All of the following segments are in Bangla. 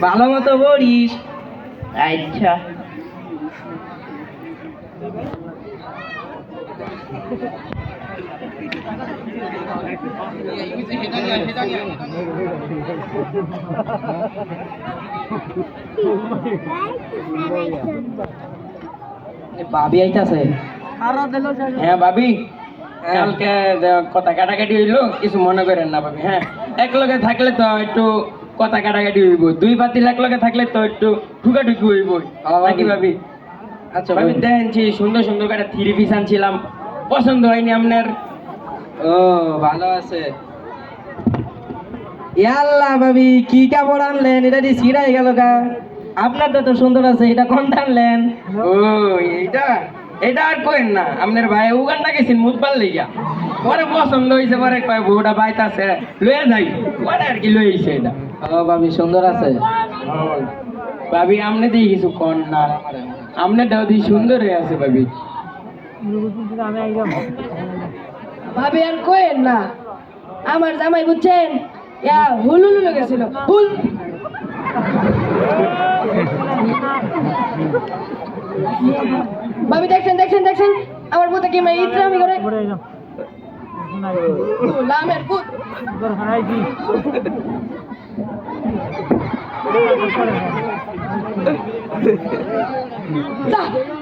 ভালো মতো বলিস আচ্ছা। ভাবি আইতাছে? হ্যাঁ ভাবি। কালকে কথা কাটাকাটি হইল কিছু মনে করেন না ভাবি হ্যাঁ? এক লগে থাকলে তো একটু কথা কাটাকাটি হইব দুই পাতিল এক লগে থাকলে তো একটু ঠুকাঠুকি হইব নাকি ভাবি? আচ্ছা ভাবি দেখেনছি সুন্দর সুন্দর করে থ্রি পিস আনছিলাম পছন্দ হয়নি আপনার? ও ভালো আছে। ইয়াল্লা ভাবি কি কাপড় আনলেন? এটা দিয়ে ছিঁড়াই গেল গা। আপনার তো সুন্দর আছে এটা কোনটা আনলেন? ও এইটা? এটা আর কইন না আপনার ভাই উগান্ডা গেছেন মুদপাল লইয়া। পরে পছন্দ হয়েছে পরে কয় বউটা বাইতাছে লইয়া যাই। পরে আর কি লইছে এটা। ও ভাবি সুন্দর আছে? ভাবি আমনে দিয়ে কিছু কন না। আমনে দাও দিয়ে সুন্দর হয়ে আছে ভাবি। ভাবি আর কোয়েন না। আমার জামাই বুঝছেন? ইয়া হুলুলু লেগেছিল হুল। ভাবি দেখছেন দেখছেন দেখছেন? আমার পুতে কি মেয়ে ইত্রামি করে? লামের পুত।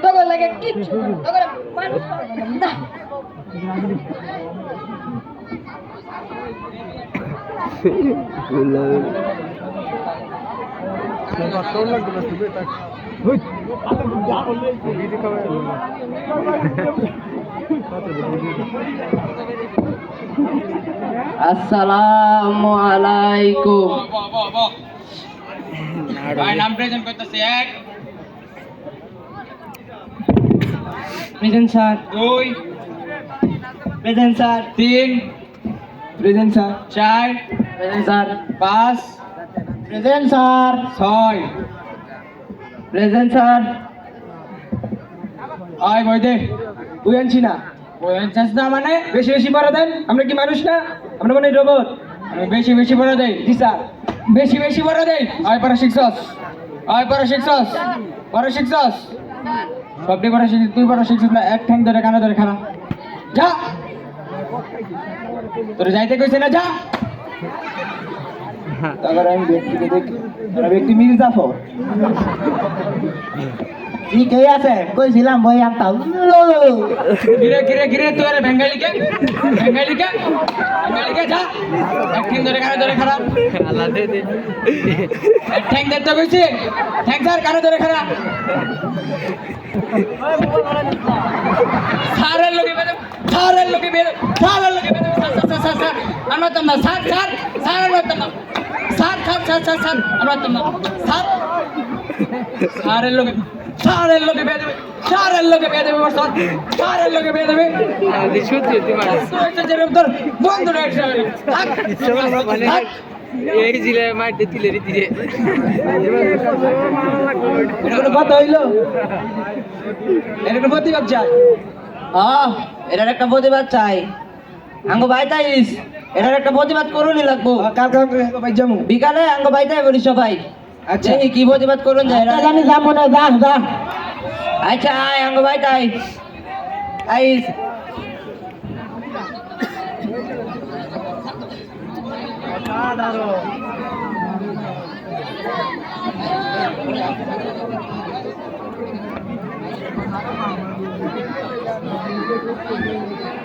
তখন লাগে কিচ্ছু তখন মানুষ দা আসসালামু আলাইকুম। ভাই নাম প্রেজেন্ট করতেছে এক। Present sir. দুই। Present sir. তিন। Present sir. চার। Present sir. পাঁচ। Present sir. ছয়। প্রেজেন্ট স্যার আয় বই দে। বুঝ আনছি না। পঞ্চাশ না মানে? বেশি বেশি পড়া দেন। আমরা কি মানুষ না? আমরা মানে রোবট বেশি বেশি বড় দেই। জি স্যার। বেশি বেশি বড় দেই। আয় পরে শিখছস। আয় পরে শিখছস। পরে শিখছস। সবটি পরে শিখছিস তুই পরে শিখছিস না। এক ঠ্যাং ধরে কানে ধরে খানা যা। তোর যাইতে কইছে না যা। তারপরে আমি ব্যক্তিকে দেখি আমি ব্যক্তি মির্জাফর। আছে? কইছিলাম গিরে গিরে গিরে কে কে বেঙ্গালি কে যা। এক ধরে কানে ধরে খারাপ। এক ঠ্যাং ধরতে কইছি। ঠ্যাং ধর কানে ধরে খারাপ। সারের লোকে বেদে সারের লোকে বেদে সারের লোকে বেদে সার সার সার সার আমরা তো না সার সার সার আমরা তো না। সার সার সার সার সার আমরা তো না। সার সারের লোকে সারের লোকে বেদে সারের লোকে বেদে বসত সারের লোকে বেদে সত্যি সত্যি মানে। একটা তোর বন্ধ একটা এই জিলে মাঠে তুলে দিতে এটা কথা হইল? এটা কোনো প্রতিবাদ চাই? হ্যাঁ এটার একটা প্রতিবাদ চাই। আঙ্গ বাইতাইস এটার একটা প্রতিবাদ করুনই লাগবো। কাল কাল যাব? বিকালে আঙ্গ বাইতাই বলি সবাই। আচ্ছা। কি প্রতিবাদ করুন যায়। জানি যাব না যা যা। আচ্ছা আয় আঙ্গ বাইতাই আইস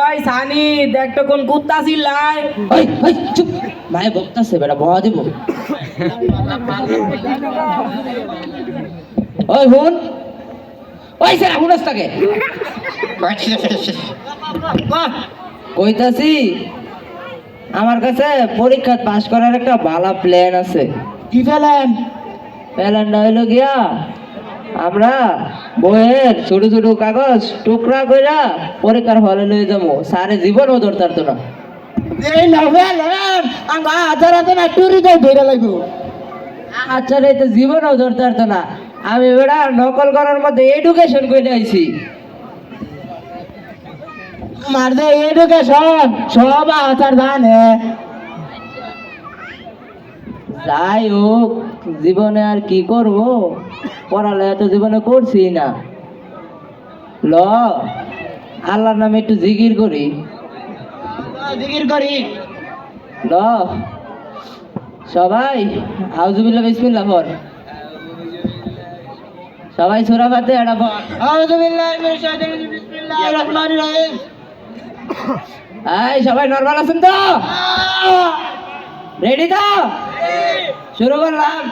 ওই সানি দেখ তো কোন কুত্তা চিল্লাই ওই ওই চুপ। ভাই বকতাছে বেটা বহা দিব। ওই হুন। ওই স্যার হুনস থাকে কইতাছি আমার কাছে পরীক্ষা পাশ করার একটা ভালো প্ল্যান আছে। কি ফেলেন প্ল্যানটা হইল গিয়া আমরা বইয়ের ছোট ছোট কাগজ টুকরা কইরা পরীক্ষার হলে লয়ে যাব। সারে জীবনও ধরতার তো না। এই না ফেলেন আঙ্গা হাজার হাজার না টুরি যাই ধরে লাগবো আচ্ছা রে তো জীবনও ধরতার তো না। আমি বেড়া নকল করার মধ্যে এডুকেশন করে আইছি। মার দে এডুকেশন সব হাজার জানে। যাই হোক জীবনে আর কি করব? পড়ালেখা তো জীবনে করছি না। ল আল্লাহর নামে একটু জিকির করি। জিকির করি। ল সবাই আউজুবিল্লাহ বিসমিল্লাহ পর সবাই সুরা ফাতে এটা পর আউযু বিল্লাহি শাইতানির রাজিম বিসমিল্লাহির রহমানির রহিম। এই সবাই নরমাল আছেন তো? রেডি তো শুরু করলাম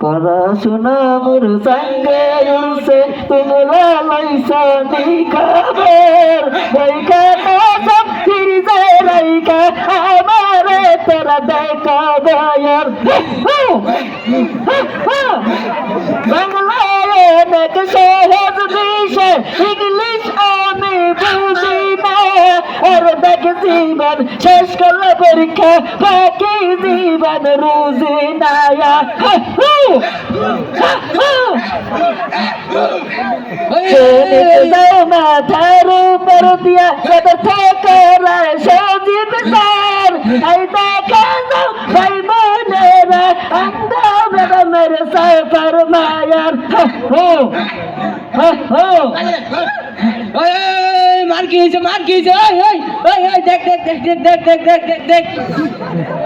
পড়াশোনা মোর সঙ্গে উলসে তুমি লাইসা নি খবর না সব ফিরে রাইকা আমারে তোরা দেখা দয়ার। বাংলায় অনেক সহজ দেশে, ইংলিশ জীবন শেষ করলে পরীক্ষা বাকি জীবন রুজি নায়া। মাথার উপর দিয়া কত থাকে সজিব সার আই দেখা যাও ভাই বোনেরা আন্দা বেগমের সফর মায়ার। হো হো হো মার কি হয়েছে মার কি হয়েছে ওই ওই ওই ওই দেখ দেখ দেখ দেখ দেখ দেখ দেখ দেখ দেখ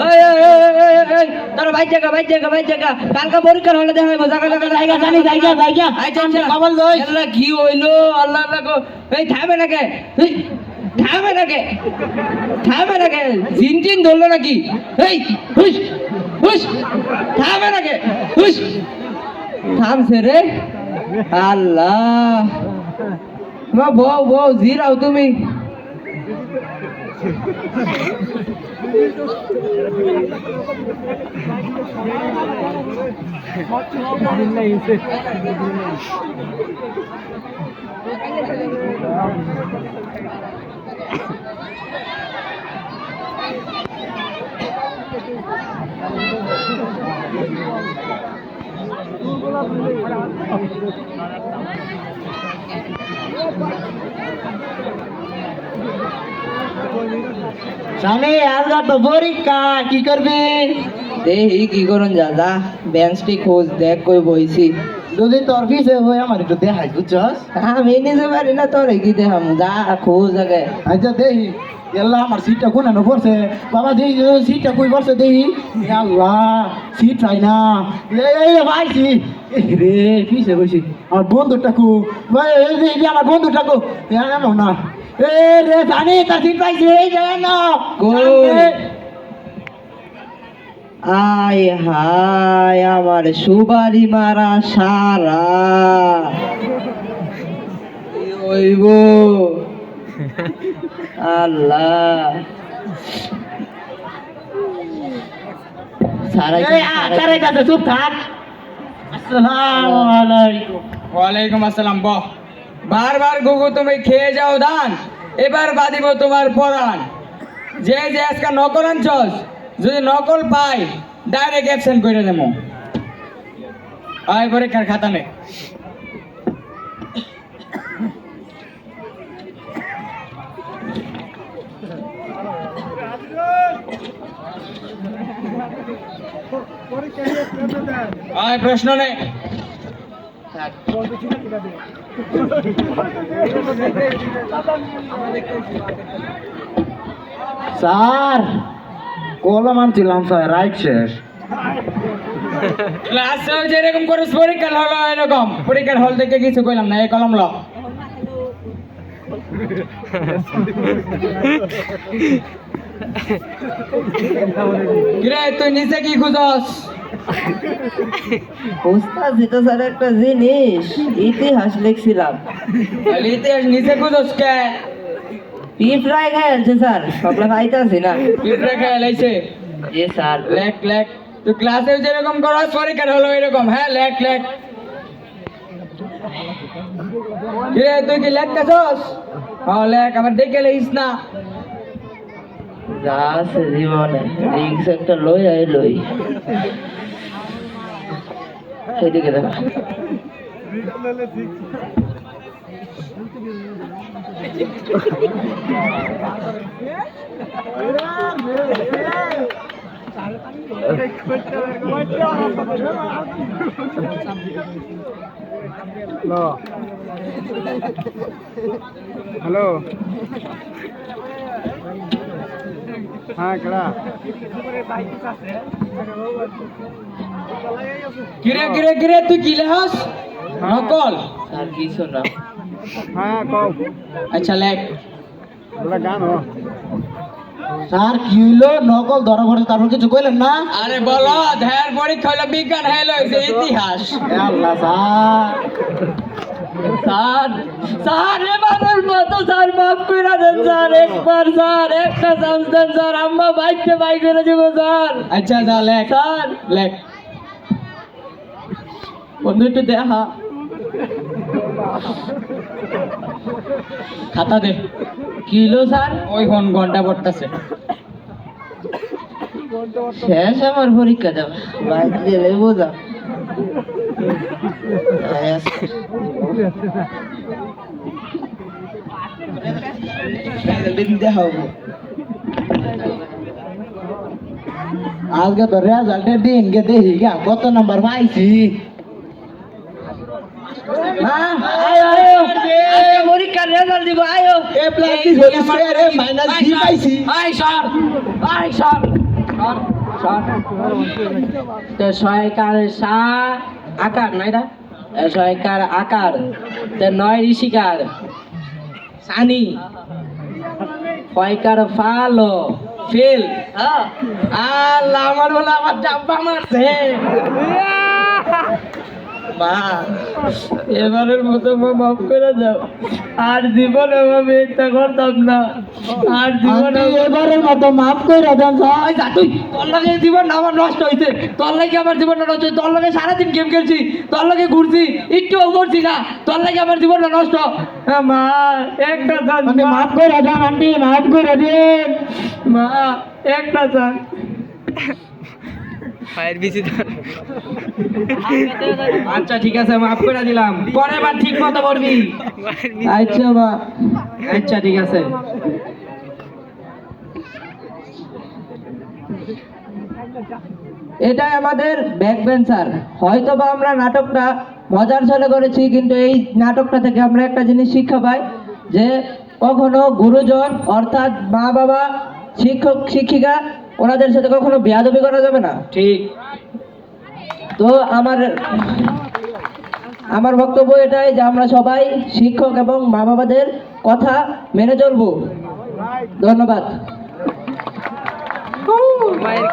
ওই ওই ওই ওই তোর ভাই জায়গা ভাই জায়গা ভাই জায়গা কালকা পরীক্ষার হলে দেখা হইব জায়গা জায়গা জায়গা জানি জায়গা জায়গা আচ্ছা আচ্ছা খবর লই আল্লাহ কি হইল আল্লাহ আল্লাহ গো এই থামে না কে এই, থামে না কে থামে না কে জিন টিন ধরলো নাকি এই হুস হুস থামে না কে হুস থামছে রে আল্লাহ মা বউ বউ জিরাও তুমি। স্বামী আজকে তো পরীক্ষা কি করবি? দেহি কি করুন যা বেঞ্চটি খোঁজ দেখ কই বইছি। যদি তোর পিছে হয়ে আমার একটু দেখাই বুঝছস? আমি নিজে পারি না তোর কি দেখাম? যা খোঁজ আগে। আচ্ছা দেহি এল্লা আমার সিটটা কোন পড়ছে। বাবা দেহি সিটটা কই পড়ছে দেহি আল্লাহ সিট পাই না। এই ভাইছি রে পিছে বসি। আমার বন্ধুটা কু ভাই আমার বন্ধুটা কু না। রে জানি তার সিট পাইছে এই যে না আয় হায় আমার সুবারি মারা সারা। হইব? আল্লাহ। চুপ থাক। আসসালামু আলাইকুম। ওয়ালাইকুম আসসালাম বহ। বারবার গুগু তুমি খেয়ে যাও দান। এবার বাদিব তোমার পরাণ। যে যে আজকে নকল আনছস, যদি নকল পাই ডাইরেক্ট অ্যাবসেন্ট করে দেবো। আয় পরীক্ষার খাতা নে আয় প্রশ্ন নে। স্যার, কলম আনছিলাম, স্যার, রাইট শেষ। ক্লাসে যেরকম করে পরীক্ষার হল, এরকম। পরীক্ষার হল থেকে কিছু কইলাম না এই কলম ল। কিরে, তুই নিচে কি খুঁজস? উস্তাদ এটা স্যার একটা জিনিস। ইতিহাস লিখছিলাম। ইতিহাস নিচে খুঁজস কে? পিঁপড়াই খেলছে স্যার সবলা খাইতেছি না। পিঁপড়ে খেয়ে লাইছে জি স্যার। লেখ লেখ। তুই ক্লাসে যেরকম করস পরীক্ষাটা হলো এরকম হ্যাঁ লেখ লেখ। কিরে তুই কি লেখতেছস? হ্যাঁ লেখ আবার দেখে লিখিস না। যা আছে জীবনে রিক্স একটা লই আই লই সেদিকে দেখা হ্যালো হ্যাঁ কেডা কিরে কিরে কিরে তুই কি লেখস নকল? স্যার কিছু না। হ্যাঁ কও। আচ্ছা লেখ। বলে গান হ। স্যার কি হইল? নকল ধরা পড়ে তারপর কিছু কইলেন না? আরে বলো ধ্যান পরীক্ষা হলো বিজ্ঞান হলো ইতিহাস। আল্লাহ স্যার। স্যার স্যার এবারের মতো স্যার মাফ করে দেন স্যার একবার স্যার একটা চান্স দেন স্যার আম্মা বাইককে বাই করে দেবো স্যার। আচ্ছা যা লেখ। স্যার। লেখ। বন্ধু একটু দেখা। খাতা দে। কিলো স্যার? ওই ফোন ঘণ্টা পড়তেছে। শেষ আমার পরীক্ষা দেব বাইক গেলে বোঝা আজকে তো রেজাল্টের দিন গে দেখি গা কত নাম্বার পাইছি হ্যাঁ আয়ো আয়ো পরীক্ষার রেজাল্ট দিব আয়ো এ প্লাস বি হইছে রে মাইনাস বি পাইছি আই সর আই সর সর তো সহায়কার সা আকার না সহায়কার আকার নয় ঋষিকার সানি ফয়কার ফাল ফেল। আল্লাহ আমার বলে আমার ডাব্বা মারছে। মা এবারের মতো মাফ করে দাও। আর জীবনে আমি একটা করতাম না। আর জীবনে এবারের মতো মাফ কইরা দেন স্যার তুই। তোর লাগে জীবন আমার নষ্ট হয়েছে তোর লাগে আমার জীবনটা নষ্ট তোর লাগে সারাদিন গেম খেলছি। তোর লাগে ঘুরছি। একটু করছি না। তোর লাগে আমার জীবনটা নষ্ট। হ্যাঁ, মা একটা মাফ কইরা দেন আন্টি মাফ কইরা দেন। মা একটা চান আচ্ছা ঠিক আছে মাফ করে দিলাম। পরের বার ঠিক মতো আচ্ছা মা আচ্ছা ঠিক আছে। এটাই আমাদের ব্যাক বেঞ্চার হয়তো বা আমরা নাটকটা মজার ছলে করেছি কিন্তু এই নাটকটা থেকে আমরা একটা জিনিস শিক্ষা পাই যে কখনো গুরুজন অর্থাৎ মা বাবা শিক্ষক শিক্ষিকা ওনাদের সাথে কখনো বেয়াদবি করা যাবে না? ঠিক। তো আমার আমার বক্তব্য এটাই যে আমরা সবাই শিক্ষক এবং মা বাবাদের কথা মেনে চলবো। ধন্যবাদ। মায়ের